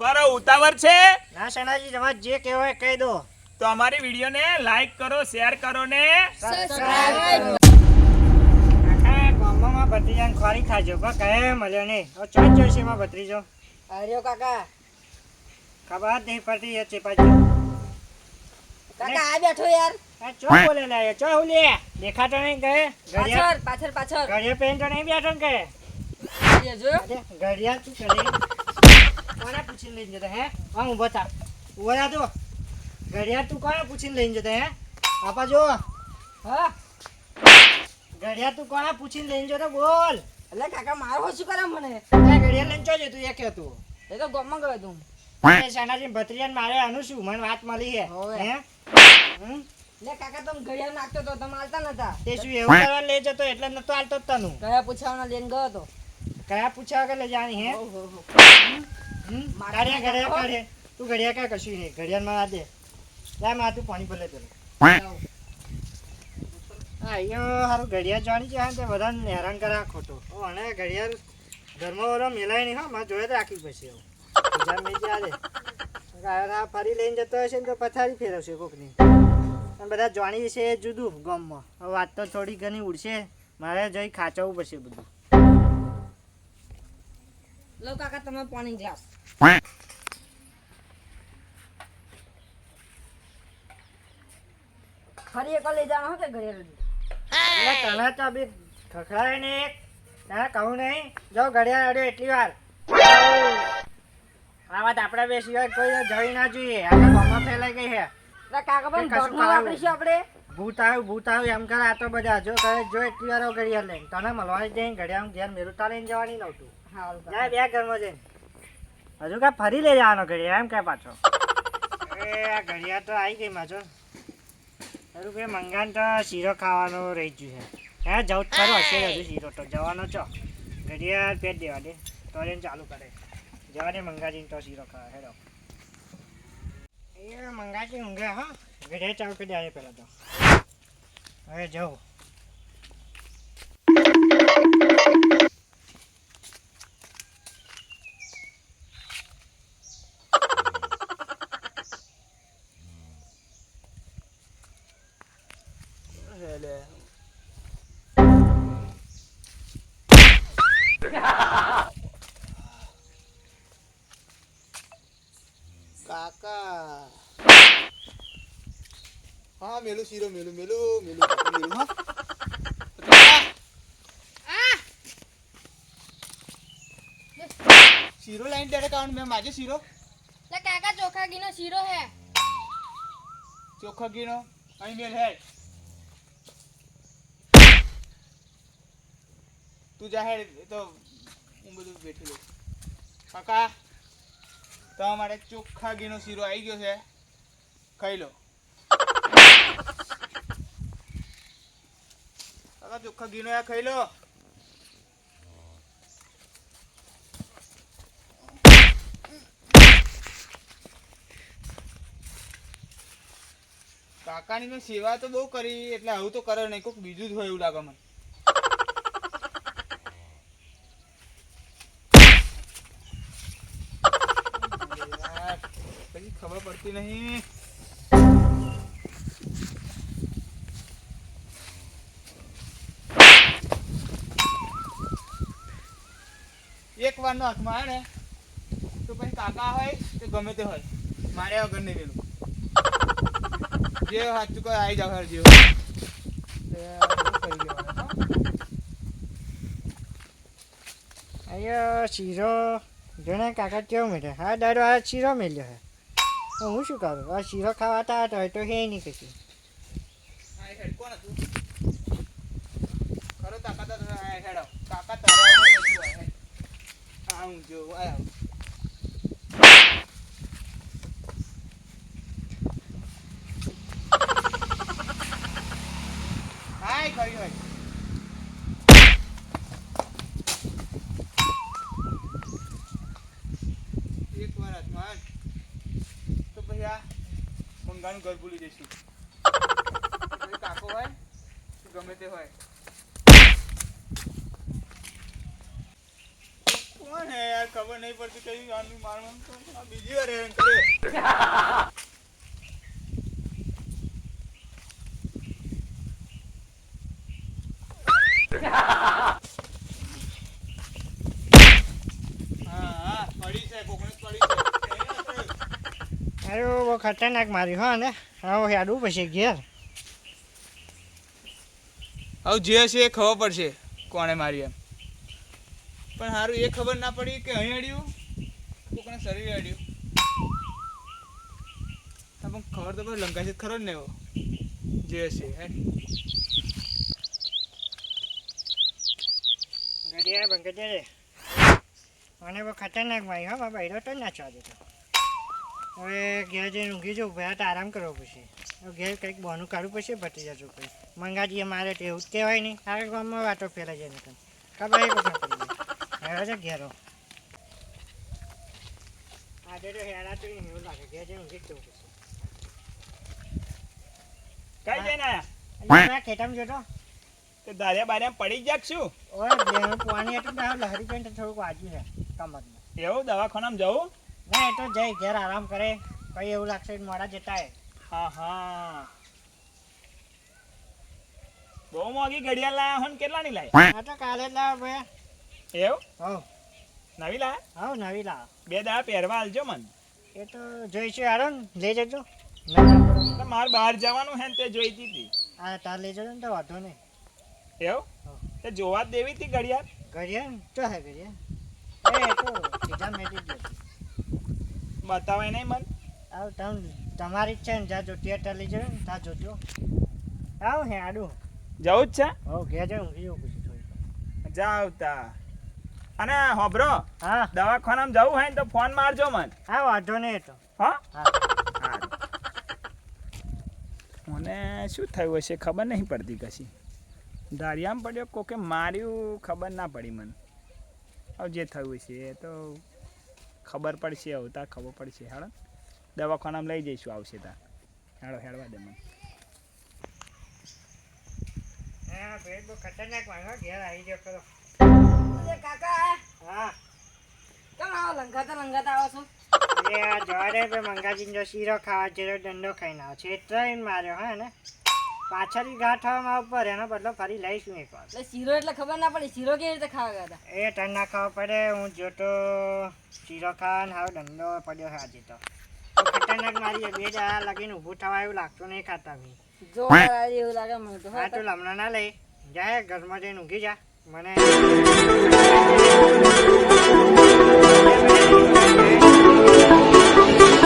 બરો ઉતાવળ છે? ના સણાજી તમારે જે કહેવાય કહી દો. તો અમારી વિડીયોને લાઈક કરો શેર કરો ને આખા ગામમાં ભત્રીજાને ખોરી ખાજો પણ કહે મળ્યો નહીં. હવે ચોઈ જોઈશે માં ભત્રીજો. અરે કાકા. ખબર નહીં પડતી એ ચેપાજી કાકા આ બેઠો યાર. ચો બોલે લે ચો ઉલે દેખાતો નહીં કહે ઘડિયાળ પાછળ પાછળ પાછળ. ઘડિયાળ પહેરીને તો નહીં બેઠો ને કહે ઘડિયાળ કરે? કોને પૂછીને લઈને જતા હે? હા ઊભો થા. ઊભો થા તું ઘડિયાળ તું કોને પૂછીને લઈને જતો હે? પાપા જો હા. ઘડિયાળ તું કોને પૂછીને લઈને જતો બોલ. એટલે કાકા મારો શું કરે મને? ઘડિયાળ લઈને ચો જતું એ કે તું એ તો ગોમમાં ગયો તું. શાનાજી ભત્રીજાને મારે આનું શું? મને વાત મળી હે. હોવે. હે? હમ? લે કાકા તમે ઘડિયાળ નાખતો તો તમે હાલતા નતા. તે શું એવું કરવા લઈ જતો એટલે નતો હાલતો તનું. કયા પૂછાવાના લઈને ગયો તો કયા પૂછ્યા કે લઈ જાણી હે? ઘડિયાળ ઘડિયાળ કાઢે. તું ઘડિયાળ કાંઈ કશું નહીં. ઘડિયાળમાં આ દે. લાયમાં તું પાણી ભલે પેલું. અહીંયા હારું ઘડિયાળ જાણી છે તે બધાને હેરાન કરા ખોટું. અને ઘડિયાળ ઘરમાં ઓલો મેલાય નહીં, હા, મારે જોડે જ રાખવી પડશે એવું ફરી લઈને જતો હશે ને તો પથારી ફેરવશે કોકની. પણ બધા જાણી છે જુદું ગામમાં. વાત તો થોડી ઘણી ઉડશે. મારે જઈ ખાચવવું પડશે બધું. લો કાકા તમે પાણી ગ્લાસ. ફરી એક લઈ જવાનો કે ઘડિયાળ એટલે તને તો બી ખખડાય ને એક. ના કહું નહીં. જો ઘડિયાળ અડ્યો એટલી વાર. આ વાત આપણે બે સિવાય કોઈ જઈ ના જોઈએ. આખા ગામમાં ફેલાઈ ગઈ છે એટલે કાકા પણ ખાવાનું. વાપરીશું આપણે? ભૂત આવ્યું ભૂત આવ્યું એમ કરે આ તો બધા. જો કરે જો એટલી વાર ઘડિયાળ લઈને. તને મળવાની જઈને ઘડિયાળ ઘેર મેરુતા લઈને જવાની નહોતું. જાય બે ઘરમાં જઈને. હજુ કાંઈ ફરી લઈ જવાનો ઘડિયાળ, એમ કે પાછો. એ, આ ઘડિયાળ તો આવી ગઈ માછો હજુ કે મંગાન તો શીરો ખાવાનો રહી ગયું છે. હે, જવું ખરો, હશે હજુ શીરો તો. જવાનો છો? ઘડિયાળ પેટ દેવા દે, તો એને ચાલુ કરે. જવાને મંગાજીને તો શીરો ખાવા, હેડો. એ, મંગાજી ઊંઘે, હા. ઘડિયાળ ચાલુ કરી દે પહેલાં તો. હવે જવું. કાકા. હા મેલું શીરો મેલું મેલું મેલું. મેલું હા? શીરો લાઈન ત્યારે કાઉન્ટ મેં માજે શીરો? લે કાકા ચોખા ગીનો શીરો હે. ચોખા ગીનો અહીં મેલ હે તું જા એ તો હું બધું બેઠી લઉં. કાકા. તમારા માટે ચોખ્ખા ઘીનો શીરો આવી ગયો છે. ખાઈ લો. કાકા, ચોખ્ખા ઘીનો આ ખાઈ લો. કાકાની મેં સેવા તો બહુ કરી, એટલે આવું તો કરે નહીં. કોઈક બીજું જ હોય એવું લાગે મને યાર, ખબર પડતી નહીં એક વાર નો હાથમાં આવે તો પછી કાકા હોય કે ગમે તે હોય મારે વગર નહીં પેલું જે હાથ કહે આવી જાવ જેવો અહીંયા શીરો જોને કાકા કેવું મળે હા દાડો આ શીરો મેલ્યો હે હું શું કરું આ શીરો ખાવાતા હતા હોય તો હે નહીં કશું કાકા તો આ હેડો કાકા તારા વગર કશું હોય, હેડ. આ હું જો આયા હાય ખરી હોય એક વાર હાથમાં મંગાનું ઘર ભૂલી જઈશું. કાકો હોય કે ગમે તે હોય. કોણ હે યાર? ખબર નહીં પડતી કઈ આનું મારવાનું બીજી વાર હેરાન કરે હા હા પડી છે કોકને પડી છે અરે બહુ ખતરનાક માર્યું હા ને. હવે હેડવું પછી ઘેર. હવે જે હશે એ ખબર પડશે કોણે મારી એમ. પણ સારું એ ખબર ના પડી કે અહીં અડ્યું? કોકના શરીરે અડ્યું. પણ ખબર તો પડે લંકાશે ખરો જ ને એવો. જે હશે હે. ઘડિયા બંધ રે. મને બહુ ખતરનાક મારી હા બાબા હીરો તો ના દેતો હવે ઘેર જઈને ઊંઘી જવું તો આરામ કરવો પછી ઘેર કંઈક બહાનું કાઢવું પછી પતી જતું પછી મંગાજીએ મારે તો એવું જ કહેવાય નહીં આ ગામમાં વાતો ફેલાઈ જાય તમે ખબર એ પછી પડી હવે છે ઘેરો. આજે તો હેરાતું નહીં એવું લાગે. ઘેર જઈને ઊંઘી જ જવું પડશે. કઈ જઈને આયા ખેતરમાં જોતો? તે દારિયા બારિયા પડી જ શું? ઓય પાણી લહરી થોડુંક વાગ્યું છે કમરમાં એવું દવાખાનામાં જવું? ના એ તો જઈ ઘેર આરામ કરે કઈ એવું લાગશે મોડા જતા હા હા. બહુ મોંઘી ઘડિયાળ લાયા હો ને કેટલાની લાવી આ તો કાલે જ લાવો ભાઈ. એવું? હા નવી લાયા? હા નવી લાવો બે દા પહેરવા આલજો મન. એ તો જોઈ હારો લઈ જજો. મારે બહાર જવાનું હે ને તે જોઈતી હતી. હા તાર લઈ જજો ને તો વાંધો નહીં. એવું? તે જોવા દેવી હતી ઘડિયાળ? ઘડિયાળ ને? તો હે ઘડિયાળ. એ તો સીધા મેટી જ જતી બતાવાય નહીં મન? આવ તમ તમારી ઈચ્છા ને જાજો થિયેટર લઈ જજો ને તા જોજો આવ હે આડું. જવું જ છે? હો ઘેર જઈને ઊંઘી પછી થોડી જાવ તા અને હોબરો હા. દવાખાનામાં જવું હોય ને તો ફોન મારજો મન. હા વાંધો નહીં તો. હા? હા. મને શું થયું હશે ખબર નહીં પડતી કશી. દારિયામાં પડ્યો કોકે માર્યું ખબર ના પડી મને. હવે જે થયું છે એ તો ખબર પડશે હવે તાર ખબર પડશે હેડો. દવાખાનામાં લઈ જઈશું આવશે તાર. હેડો હેડવા દે મને. હા ભેટ બહુ ખતરનાક વાંગો ઘેર આવી ગયો કરો કાકા હા. કેમ આવો લંઘાતા લંઘાતા આવો છો. એ આ જવાડે જો શીરો ખાવા જેરો દંડો ખાઈને આવો છે. ટ્રેન માર્યો હા ને? પાછળની ગાંઠ હવામાં ઉપર એનો બદલો ફરી લઈશું એક વાર. એટલે શીરો એટલે ખબર ના પડે શીરો કેવી રીતે ખાવા ગયા હતા? એ ટન ના ખાવા પડે હું જોતો શીરો ખાવા હાવ દંડો પડ્યો છે આજે તો. ખતરનાક મારી. બે દાડા લગીને ઊભું થવા એવું લાગતું નહીં ખાતા બી જો એવું લાગે મને તો હા તું લમણા ના લઈ. જાય ઘરમાં જઈને ઊંઘી જા. મને